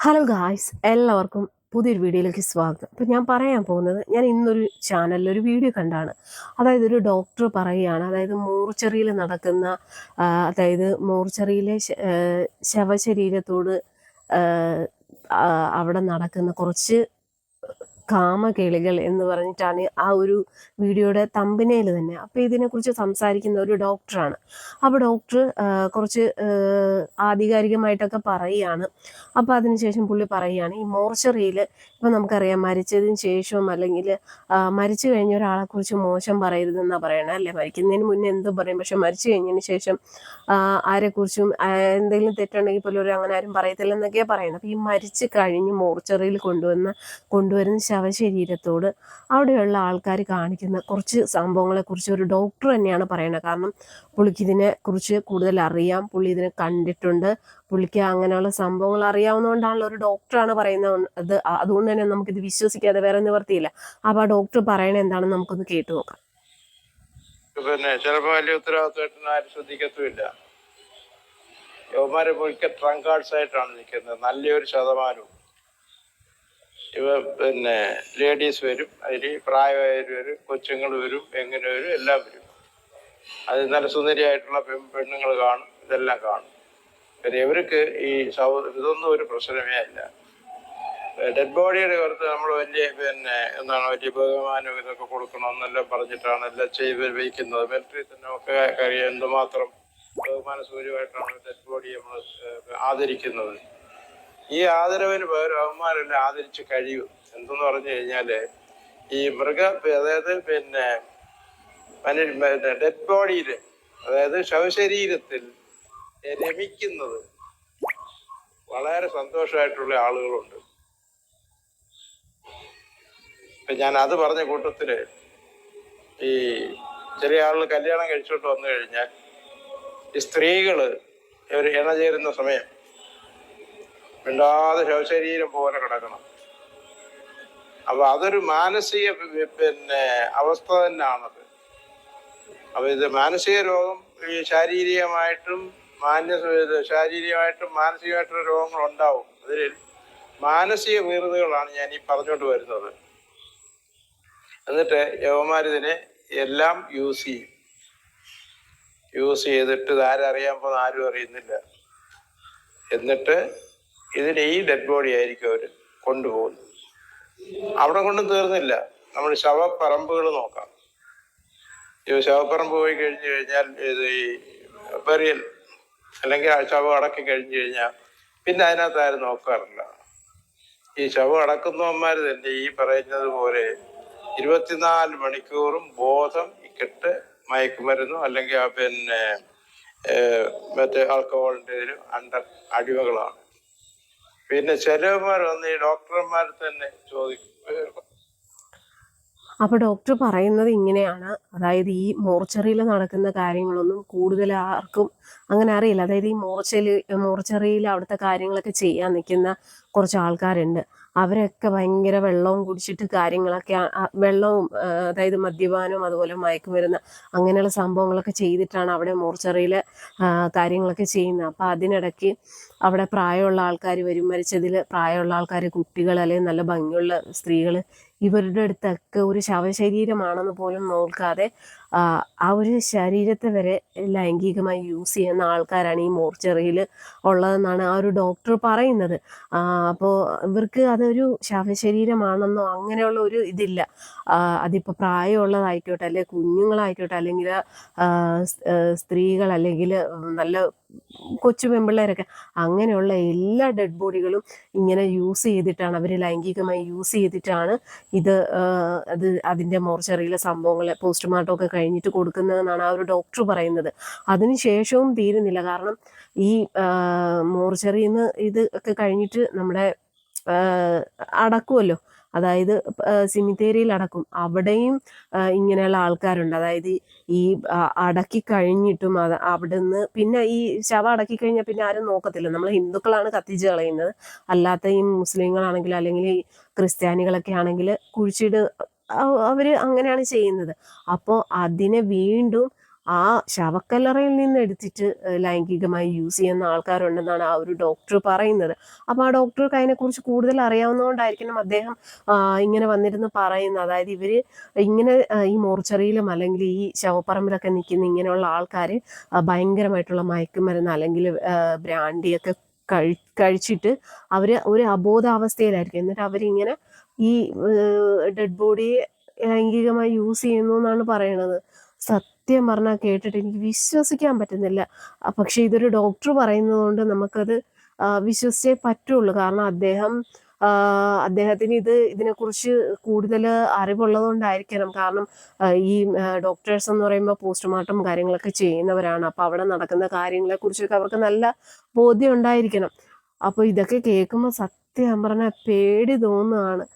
Hello guys എല്ലാവർക്കും പുതിയൊരു വീഡിയോയിലേക്ക് സ്വാഗതം. അപ്പോൾ ഞാൻ പറയാൻ പോകുന്നത് ഞാൻ ഇന്നൊരു ചാനലിൽ ഒരു വീഡിയോ കണ്ടാണ്. അതായത് ഒരു ഡോക്ടർ പറയുകയാണ് അതായത് മോർച്ചറിയിൽ നടക്കുന്ന അതായത് മോർച്ചറിയിലെ ശവശരീരത്തോട് അവിടെ നടക്കുന്ന കുറച്ച് കാമകേളികൾ എന്ന് പറഞ്ഞിട്ടാണ് ആ ഒരു വീഡിയോയുടെ തമ്പനയിൽ തന്നെ. അപ്പോൾ ഇതിനെക്കുറിച്ച് സംസാരിക്കുന്ന ഒരു ഡോക്ടറാണ് അപ്പോൾ ഡോക്ടർ കുറച്ച് ആധികാരികമായിട്ടൊക്കെ പറയുകയാണ്. അപ്പോൾ അതിനുശേഷം പുള്ളി പറയുകയാണ് ഈ മോർച്ചറിയിൽ ഇപ്പം നമുക്കറിയാം മരിച്ചതിന് ശേഷവും അല്ലെങ്കിൽ മരിച്ചു കഴിഞ്ഞ ഒരാളെക്കുറിച്ച് മോശം പറയരുതെന്നാണ് പറയണത് അല്ലേ? മരിക്കുന്നതിന് മുന്നേ എന്തും പറയും പക്ഷെ മരിച്ചു കഴിഞ്ഞതിന് ശേഷം ആരെക്കുറിച്ചും എന്തെങ്കിലും തെറ്റുണ്ടെങ്കിൽ പോലും ഒരു അങ്ങനെ ആരും പറയത്തില്ല എന്നൊക്കെയാണ് പറയുന്നത്. അപ്പോൾ ഈ മരിച്ചു കഴിഞ്ഞ് മോർച്ചറിയിൽ കൊണ്ടുവന്ന കൊണ്ടുവരുന്ന ശവശരീരത്തോട് അവിടെയുള്ള ആൾക്കാർ കാണിക്കുന്ന കുറച്ച് സംഭവങ്ങളെക്കുറിച്ച് ഒരു ഡോക്ടർ തന്നെയാണ് പറയുന്നത്. കാരണം പുള്ളിക്കിതിനെ കുറിച്ച് കൂടുതൽ അറിയാം. പുള്ളി ഇതിനെ കണ്ടിട്ടുണ്ട്. പുള്ളിക്ക് അങ്ങനെയുള്ള സംഭവങ്ങൾ അറിയാവുന്നതുകൊണ്ടാണല്ലോ ഒരു ഡോക്ടറാണ് പറയുന്നത്. അത് അതുകൊണ്ട് തന്നെ നമുക്കിത് വിശ്വസിക്കാതെ വേറെ നിവർത്തിയില്ല. അപ്പോൾ ആ ഡോക്ടർ പറയണത് എന്താണെന്ന് നമുക്കൊന്ന് കേട്ടു നോക്കാം. പിന്നെ ചിലപ്പോ വലിയ ഉത്തരവാദിത്വമായിട്ടൊന്നും ആരും ശ്രദ്ധിക്കത്തുമില്ല. യുവമാരെ മുഴുക്ക ട്രങ്കാർഡ്സ് ആയിട്ടാണ് നിൽക്കുന്നത്. നല്ലൊരു ശതമാനവും. ഇവ പിന്നെ ലേഡീസ് വരും അതിൽ പ്രായമായവർ വരും കൊച്ചുങ്ങൾ വരും എങ്ങനെ വരും എല്ലാം വരും. അത് നല്ല സുന്ദരിയായിട്ടുള്ള പെൺ പെണ്ണുങ്ങൾ കാണും ഇതെല്ലാം കാണും. പിന്നെ ഇവർക്ക് ഈ സൗ ഇതൊന്നും ഒരു പ്രശ്നമേ അല്ല. ഡെഡ് ബോഡിയുടെ പുറത്ത് നമ്മൾ വലിയ പിന്നെ എന്താണ് വലിയ ബഹുമാനം ഇതൊക്കെ കൊടുക്കണമെന്നെല്ലാം പറഞ്ഞിട്ടാണ് എല്ലാം ചെയ്ത് വയ്ക്കുന്നത്. മിലിറ്ററി തന്നെ ഒക്കെ കാര്യം എന്തുമാത്രം ബഹുമാന സൂര്യമായിട്ടാണ് ഡെഡ് ബോഡി നമ്മൾ ആദരിക്കുന്നത്. ഈ ആദരവിന് പകരം അവന്മാരെല്ലാം ആദരിച്ച് കഴിയും എന്തെന്ന് പറഞ്ഞു കഴിഞ്ഞാൽ ഈ മൃഗ അതായത് പിന്നെ ഡെഡ് ബോഡിയിൽ അതായത് ശവശരീരത്തിൽ രമിക്കുന്നത് വളരെ സന്തോഷമായിട്ടുള്ള ആളുകളുണ്ട്. ഇപ്പൊ ഞാൻ അത് പറഞ്ഞ കൂട്ടത്തിൽ ഈ ചെറിയ ആളുകൾ കല്യാണം കഴിച്ചോട്ട് വന്നു കഴിഞ്ഞാൽ ഈ സ്ത്രീകൾ ഇവർ ഇണ ചേരുന്ന സമയം മിണ്ടാതെ ശവശരീരം പോലെ കിടക്കണം. അപ്പൊ അതൊരു മാനസിക പിന്നെ അവസ്ഥ തന്നെയാണത് അപ്പൊ ഇത് മാനസിക രോഗം ഈ ശാരീരികമായിട്ടും മാന്യ ശാരീരികമായിട്ടും മാനസികമായിട്ടുള്ള രോഗങ്ങൾ ഉണ്ടാവും അതിൽ മാനസിക വീറുതകളാണ് ഞാൻ ഈ പറഞ്ഞുകൊണ്ട് വരുന്നത്. എന്നിട്ട് യവന്മാരിതിനെ എല്ലാം യൂസ് ചെയ്യും. യൂസ് ചെയ്തിട്ട് ഇത് ആരറിയാൻ പോകുന്ന ആരും അറിയുന്നില്ല. എന്നിട്ട് ഇതിന് ഈ ഡെഡ് ബോഡി ആയിരിക്കും അവർ കൊണ്ടുപോകുന്നത്. അവിടെ കൊണ്ടും തീർന്നില്ല. നമ്മൾ ശവപ്പറമ്പുകൾ നോക്കാം. ഈ ശവപ്പറമ്പ് പോയി കഴിഞ്ഞു കഴിഞ്ഞാൽ ഇത് ഈ ബെറിയൽ അല്ലെങ്കിൽ ആ ശവം അടക്കി കഴിഞ്ഞു കഴിഞ്ഞാൽ പിന്നെ അതിനകത്ത് ആരും നോക്കാറില്ല. ഈ ശവം അടക്കുന്നവന്മാർ തന്നെ ഈ പറയുന്നത് പോലെ ഇരുപത്തിനാല് മണിക്കൂറും ബോധം ഇക്കിട്ട് മയക്കുമരുന്നോ അല്ലെങ്കിൽ പിന്നെ മറ്റേ ആൽക്കഹോളിന്റെ അണ്ടർ അടിമകളാണ് പിന്നെ ചിലവന്മാർ വന്ന് ഈ ഡോക്ടർമാർ തന്നെ ചോദിക്കും. അപ്പൊ ഡോക്ടർ പറയുന്നത് ഇങ്ങനെയാണ്. അതായത് ഈ മോർച്ചറിയിൽ നടക്കുന്ന കാര്യങ്ങളൊന്നും കൂടുതൽ ആർക്കും അങ്ങനെ അറിയില്ല. അതായത് ഈ മോർച്ചറിയിൽ മോർച്ചറിയിൽ അവിടുത്തെ കാര്യങ്ങളൊക്കെ ചെയ്യാൻ നിൽക്കുന്ന കുറച്ച് ആൾക്കാരുണ്ട് അവരൊക്കെ ഭയങ്കര വെള്ളവും കുടിച്ചിട്ട് കാര്യങ്ങളൊക്കെ വെള്ളവും അതായത് മദ്യപാനവും അതുപോലെ മയക്കുമരുന്ന് അങ്ങനെയുള്ള സംഭവങ്ങളൊക്കെ ചെയ്തിട്ടാണ് അവിടെ മോർച്ചറിയിൽ കാര്യങ്ങളൊക്കെ ചെയ്യുന്നത്. അപ്പോൾ അതിനിടയ്ക്ക് അവിടെ പ്രായമുള്ള ആൾക്കാർ വരും. മരിച്ചതിൽ പ്രായമുള്ള ആൾക്കാർ കുട്ടികൾ അല്ലെങ്കിൽ നല്ല ഭംഗിയുള്ള സ്ത്രീകൾ ഇവരുടെ അടുത്തൊക്കെ ഒരു ശവശരീരമാണെന്ന് പോലും നോക്കാതെ ആ, ഒരു ശരീരത്തെ വരെ ലൈംഗികമായി യൂസ് ചെയ്യുന്ന ആൾക്കാരാണ് ഈ മോർച്ചറിയിൽ ഉള്ളതെന്നാണ് ആ ഒരു ഡോക്ടർ പറയുന്നത്. അപ്പോൾ ഇവർക്ക് അതൊരു ശവശരീരമാണെന്നോ അങ്ങനെയുള്ള ഒരു ഇതില്ല. അതിപ്പോൾ പ്രായമുള്ളതായിക്കോട്ടെ അല്ലെങ്കിൽ കുഞ്ഞുങ്ങളായിക്കോട്ടെ അല്ലെങ്കിൽ സ്ത്രീകൾ അല്ലെങ്കിൽ നല്ല കൊച്ചു പെമ്പിള്ളേരൊക്കെ. അങ്ങനെയുള്ള എല്ലാ ഡെഡ് ബോഡികളും ഇങ്ങനെ യൂസ് ചെയ്തിട്ടാണ് അവർ ലൈംഗികമായി യൂസ് ചെയ്തിട്ടാണ് ഇത് അത് അതിന്റെ മോർച്ചറിയിലെ സംഭവങ്ങൾ പോസ്റ്റ്മോർട്ടം ഒക്കെ കഴിഞ്ഞിട്ട് കൊടുക്കുന്നതെന്നാണ് ആ ഒരു ഡോക്ടർ പറയുന്നത്. അതിനുശേഷവും തീരുന്നില്ല. കാരണം ഈ മോർച്ചറിയിൽ നിന്ന് ഇത് ഒക്കെ കഴിഞ്ഞിട്ട് നമ്മുടെ അടക്കുമല്ലോ അതായത് സിമിത്തേരിയിൽ അടക്കും അവിടെയും ഇങ്ങനെയുള്ള ആൾക്കാരുണ്ട്. അതായത് ഈ അടക്കി കഴിഞ്ഞിട്ടും അത് അവിടുന്ന് പിന്നെ ഈ ശവം അടക്കി കഴിഞ്ഞാൽ പിന്നെ ആരും നോക്കത്തില്ല. നമ്മൾ ഹിന്ദുക്കളാണ് കത്തിച്ച് കളയുന്നത്. അല്ലാത്ത ഈ മുസ്ലിങ്ങളാണെങ്കിൽ അല്ലെങ്കിൽ ക്രിസ്ത്യാനികളൊക്കെ ആണെങ്കിൽ കുഴിച്ചിട് അവർ അങ്ങനെയാണ് ചെയ്യുന്നത്. അപ്പോൾ അതിനെ വീണ്ടും ആ ശവക്കല്ലറയിൽ നിന്ന് എടുത്തിട്ട് ലൈംഗികമായി യൂസ് ചെയ്യുന്ന ആൾക്കാരുണ്ടെന്നാണ് ആ ഒരു ഡോക്ടർ പറയുന്നത്. അപ്പോൾ ആ ഡോക്ടർക്ക് അതിനെക്കുറിച്ച് കൂടുതൽ അറിയാവുന്നതുകൊണ്ടായിരിക്കണം അദ്ദേഹം ഇങ്ങനെ വന്നിരുന്ന് പറയുന്നത്. അതായത് ഇവർ ഇങ്ങനെ ഈ മോർച്ചറിയിലും അല്ലെങ്കിൽ ഈ ശവപ്പറമ്പിലൊക്കെ നിൽക്കുന്ന ഇങ്ങനെയുള്ള ആൾക്കാർ ഭയങ്കരമായിട്ടുള്ള മയക്കുമരുന്ന് അല്ലെങ്കിൽ ബ്രാൻഡിയൊക്കെ കഴി കഴിച്ചിട്ട് അവർ ഒരു അബോധാവസ്ഥയിലായിരിക്കും. എന്നിട്ട് അവരിങ്ങനെ ഈ ഡെഡ് ബോഡിയെ ലൈംഗികമായി യൂസ് ചെയ്യുന്നു എന്നാണ് പറയണത്. സത്യം പറഞ്ഞാൽ കേട്ടിട്ട് എനിക്ക് വിശ്വസിക്കാൻ പറ്റുന്നില്ല. പക്ഷേ ഇതൊരു ഡോക്ടർ പറയുന്നത് കൊണ്ട് നമുക്കത് വിശ്വസിച്ചേ പറ്റുള്ളൂ. കാരണം അദ്ദേഹം അദ്ദേഹത്തിന് ഇത് ഇതിനെക്കുറിച്ച് കൂടുതൽ അറിവുള്ളതുകൊണ്ടായിരിക്കണം. കാരണം ഈ ഡോക്ടേഴ്സ് എന്ന് പറയുമ്പോൾ പോസ്റ്റ്മോർട്ടം കാര്യങ്ങളൊക്കെ ചെയ്യുന്നവരാണ്. അപ്പോൾ അവിടെ നടക്കുന്ന കാര്യങ്ങളെക്കുറിച്ചൊക്കെ അവർക്ക് നല്ല ബോധ്യം ഉണ്ടായിരിക്കണം. അപ്പോൾ ഇതൊക്കെ കേൾക്കുമ്പോൾ സത്യം പറഞ്ഞാൽ പേടി തോന്നുകയാണ്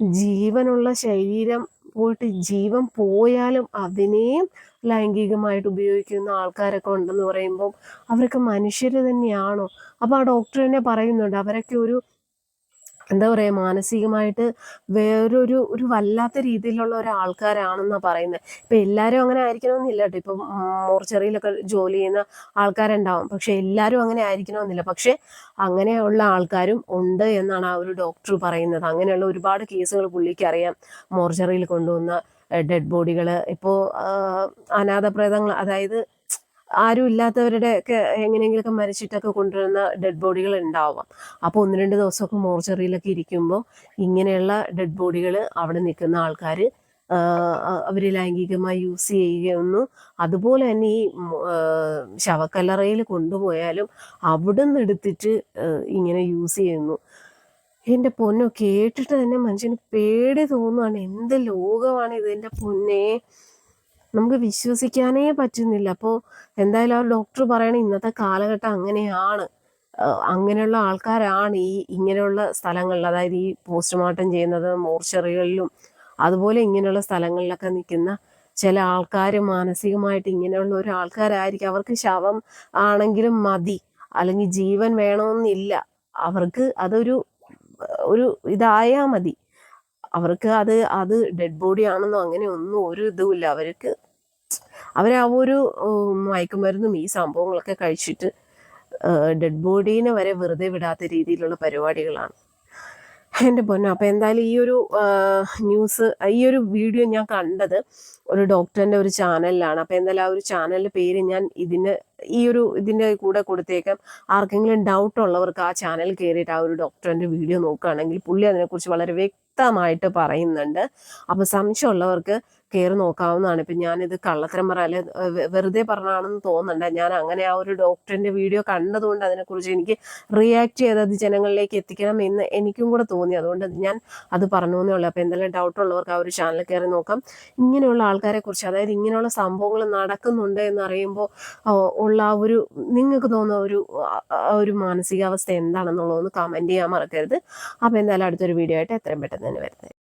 ജീവനുള്ള ശരീരം പോയിട്ട് ജീവൻ പോയാലും അതിനെയും ലൈംഗികമായിട്ട് ഉപയോഗിക്കുന്ന ആൾക്കാരൊക്കെ ഉണ്ടെന്ന് പറയുമ്പോൾ അവരൊക്കെ മനുഷ്യർ തന്നെയാണോ? അപ്പോൾ ആ ഡോക്ടർ തന്നെ പറയുന്നുണ്ട് അവരൊക്കെ ഒരു എന്താ പറയുക മാനസികമായിട്ട് വേറൊരു ഒരു വല്ലാത്ത രീതിയിലുള്ള ഒരാൾക്കാരാണെന്നാണ് പറയുന്നത് ഇപ്പം എല്ലാവരും അങ്ങനെ ആയിരിക്കണമെന്നില്ല കേട്ടോ. ഇപ്പം മോർച്ചറിയിലൊക്കെ ജോലി ചെയ്യുന്ന ആൾക്കാരുണ്ടാവും. പക്ഷെ എല്ലാവരും അങ്ങനെ ആയിരിക്കണമെന്നില്ല. പക്ഷെ അങ്ങനെയുള്ള ആൾക്കാരും ഉണ്ട് എന്നാണ് ആ ഒരു ഡോക്ടർ പറയുന്നത്. അങ്ങനെയുള്ള ഒരുപാട് കേസുകൾ പുള്ളിക്ക് അറിയാം. മോർച്ചറിയിൽ കൊണ്ടുവന്ന ഡെഡ് ബോഡികൾ ഇപ്പോൾ അനാഥപ്രേതങ്ങൾ അതായത് ആരും ഇല്ലാത്തവരുടെ ഒക്കെ എങ്ങനെയെങ്കിലുമൊക്കെ മരിച്ചിട്ടൊക്കെ കൊണ്ടുവരുന്ന ഡെഡ് ബോഡികൾ ഉണ്ടാവാം. അപ്പോൾ ഒന്ന് രണ്ട് ദിവസമൊക്കെ മോർച്ചറിയിലൊക്കെ ഇരിക്കുമ്പോൾ ഇങ്ങനെയുള്ള ഡെഡ് ബോഡികൾ അവിടെ നിൽക്കുന്ന ആൾക്കാർ അവർ ലൈംഗികമായി യൂസ് ചെയ്യുകയൊന്നും അതുപോലെ തന്നെ ഈ ശവക്കല്ലറയിൽ കൊണ്ടുപോയാലും അവിടെ നിന്ന് എടുത്തിട്ട് ഇങ്ങനെ യൂസ് ചെയ്യുന്നു. എന്റെ പൊന്നോ കേട്ടിട്ട് തന്നെ മനുഷ്യന് പേടി തോന്നുകയാണ് എന്ത് ലോകമാണ് ഇത്? എന്റെ പൊന്നേ. നമുക്ക് വിശ്വസിക്കാനേ പറ്റുന്നില്ല. അപ്പോൾ എന്തായാലും ആ ഡോക്ടർ പറയണ ഇന്നത്തെ കാലഘട്ടം അങ്ങനെയാണ്. അങ്ങനെയുള്ള ആൾക്കാരാണ് ഈ ഇങ്ങനെയുള്ള സ്ഥലങ്ങളിൽ അതായത് ഈ പോസ്റ്റ്മോർട്ടം ചെയ്യുന്നത് മോർച്ചറികളിലും അതുപോലെ ഇങ്ങനെയുള്ള സ്ഥലങ്ങളിലൊക്കെ നിൽക്കുന്ന ചില ആൾക്കാർ മാനസികമായിട്ട് ഇങ്ങനെയുള്ള ഒരു ആൾക്കാരായിരിക്കും. അവർക്ക് ശവം ആണെങ്കിലും മതി അല്ലെങ്കിൽ ജീവൻ വേണമെന്നില്ല. അവർക്ക് അതൊരു ഒരു ഇതായാൽ മതി. അവർക്ക് അത് അത് ഡെഡ് ബോഡി ആണെന്നോ അങ്ങനെ ഒന്നും ഒരു ഇതുമില്ല. അവർക്ക് അവർ ആ ഒരു മയക്കുമരുന്നും ഈ സംഭവങ്ങളൊക്കെ കഴിച്ചിട്ട് ഡെഡ് ബോഡീനെ വരെ വെറുതെ വിടാത്ത രീതിയിലുള്ള പരിപാടികളാണ്. എന്റെ പൊന്നു അപ്പോൾ എന്തായാലും ഈ ഒരു ന്യൂസ് ഈ ഒരു വീഡിയോ ഞാൻ കണ്ടത് ഒരു ഡോക്ടറിന്റെ ഒരു ചാനലിലാണ്. അപ്പോൾ എന്തായാലും ആ ഒരു ചാനലിന്റെ പേര് ഞാൻ ഇതിന് ഈ ഒരു ഇതിന്റെ കൂടെ കൊടുത്തേക്കാം. ആർക്കെങ്കിലും ഡൗട്ട് ഉള്ളവർക്ക് ആ ചാനൽ കയറിയിട്ട് ആ ഒരു ഡോക്ടറിന്റെ വീഡിയോ നോക്കുകയാണെങ്കിൽ പുള്ളി അതിനെക്കുറിച്ച് വളരെ വ്യക്തമായിട്ട് പറയുന്നുണ്ട്. അപ്പോൾ സംശയമുള്ളവർക്ക് കയറി നോക്കാവുന്നതാണ്. ഇപ്പം ഞാനിത് കള്ളത്തരം പറയാൽ വെറുതെ പറഞ്ഞാണെന്ന് തോന്നുന്നുണ്ട് ഞാൻ അങ്ങനെ ആ ഒരു ഡോക്ടറിന്റെ വീഡിയോ കണ്ടതുകൊണ്ട് അതിനെക്കുറിച്ച് എനിക്ക് റിയാക്ട് ചെയ്ത് അത് ജനങ്ങളിലേക്ക് എത്തിക്കണം എന്ന് എനിക്കും കൂടെ തോന്നി. അതുകൊണ്ട് ഞാൻ അത് പറഞ്ഞു എന്നേ ഉള്ളൂ. അപ്പോൾ എന്തെങ്കിലും ഡൗട്ട് ഉള്ളവർക്ക് ആ ഒരു ചാനൽ കയറി നോക്കാം. ഇങ്ങനെയുള്ള ആൾക്കാരെ കുറിച്ച് അതായത് ഇങ്ങനെയുള്ള സംഭവങ്ങൾ നടക്കുന്നുണ്ട് എന്നറിയുമ്പോൾ ഉള്ള ആ ഒരു നിങ്ങൾക്ക് തോന്നുന്ന ഒരു ഒരു മാനസികാവസ്ഥ എന്താണെന്നുള്ളതൊന്ന് കമന്റ് ചെയ്യാൻ മറക്കരുത്. അപ്പോൾ എന്തായാലും അടുത്തൊരു വീഡിയോ ആയിട്ട് എത്രയും പെട്ടെന്ന് തന്നെ വരുന്നത്